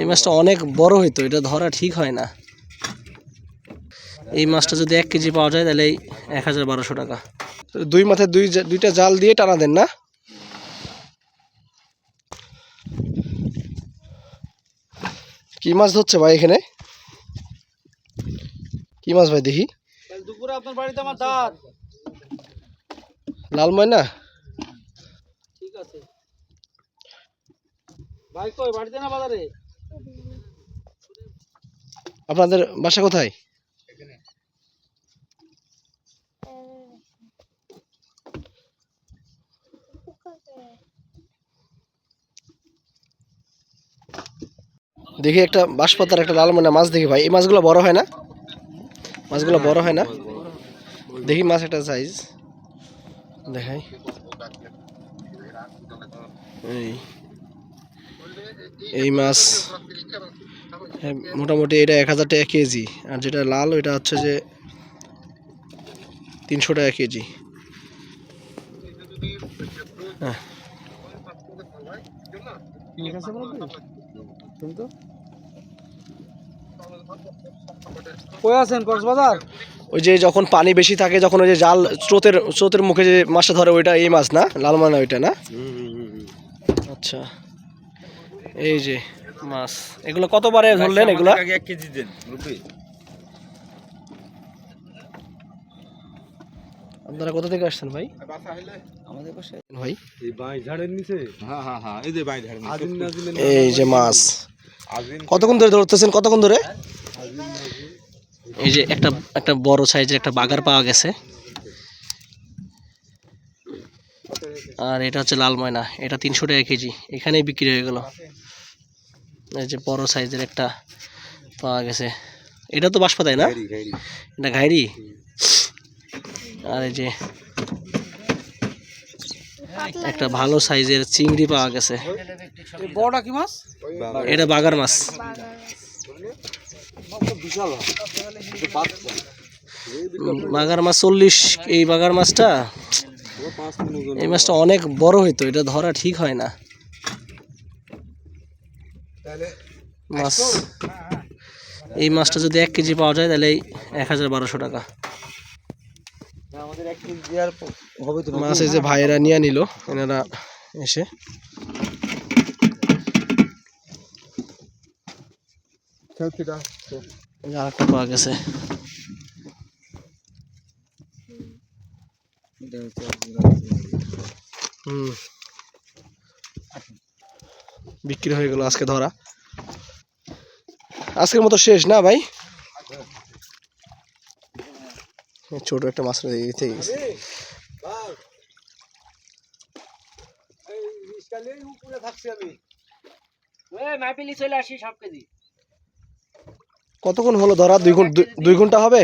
এই মাছটা অনেক বড় হইতো এটা ধরা ঠিক হয় না। এই মাছটা যদি এক কেজি পাওয়া যায় তাহলে এই এক হাজার বারোশো টাকা। দুই মাথায় দুই দুইটা জাল দিয়ে টানা দেন না? কি মাছ ধরছে ভাই এখানে? কি মাছ ভাই দেখি? দুপুরে আপনার বাড়িতে আমার দাঁত। লাল ময়না ঠিক আছে। ভাই কই বাড়িতে না বাজারে? আপনাদের বাসা কোথায়? দেখি একটা বাঁশপাতার একটা লাল মানে মাছ দেখি ভাই। এই মাছগুলো বড় হয় না? মাছগুলো বড় হয় না? দেখি মাছ একটা সাইজ দেখাই। এই। এই মাছ হ্যাঁ, মোটামুটি এটা এক হাজার টাকা কেজি। আর যেটা লাল ওইটা হচ্ছে যে তিনশো টাকা কেজি। হ্যাঁ। কক্সবাজার? ওই যে যখন পানি বেশি থাকে যখন ওই যে জাল স্রোতের স্রোতের মুখে যে মাছটা ধরে ওইটা এই মাছ না? লাল মানা ওইটা না? আচ্ছা। এই যে মাছ। এগুলো কতবারে ধরলেন এগুলা? এক কেজি দেন রুপি। আপনারা কোথা থেকে আসছেন ভাই? আমাদের পাশে ভাই? এই ঝাড়ের নিচে? হ্যাঁ হ্যাঁ হ্যাঁ যে ঝাড়ের এই যে মাছ। কতক্ষণ ধরে ধরতেছেন? কতক্ষণ ধরে? এই যে একটা একটা বড় সাইজের একটা বাগার পাওয়া গেছে। আর এটা হচ্ছে লাল ময়না এটা তিনশো টাকা কেজি। এখানেই বিক্রি হয়ে গেল। এই যে বড় সাইজের একটা পাওয়া গেছে। এটা তো বাঁশপাতায় না? এটা ঘাইরি আর এই যে একটা ভালো সাইজের চিংড়ি পাওয়া গেছে। বড়টা কি মাছ? এটা বাগার মাছ। বিশাল বাগার মাছ চল্লিশ এই বাগার মাছটা? এই মাছটা অনেক বড় হইতো এটা ধরা ঠিক হয় না। মাছ। এই মাছটা যদি এক কেজি পাওয়া যায় তাহলে এক হাজার বারোশো টাকা। মাছ এই যে ভাইয়েরা নিয়ে নিল এনারা এসে। আরেকটা পাওয়া গেছে। হুম। বিক্রি হয়ে গেল আজকে ধরা। আজকের মতো শেষ না ভাই? ছোট একটা মাছ থেকে গেছে কতক্ষণ হলো ধরা? দুই ঘণ্টা দুই ঘণ্টা হবে?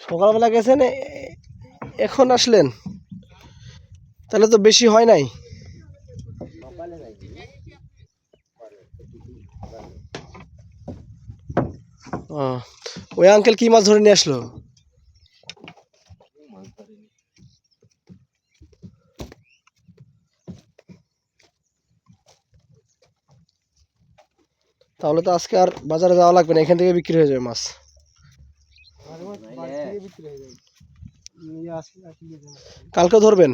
সকালবেলা গেছেন এখন আসলেন। তাহলে তো বেশি হয় নাই। ওই আঙ্কেল কি মাছ ধরে নিয়ে আসলো? তাহলে তো আজকে আর বাজারে যাওয়া লাগবে না এখান থেকে বিক্রি হয়ে যাবে মাছ। কালকেও ধরবেন?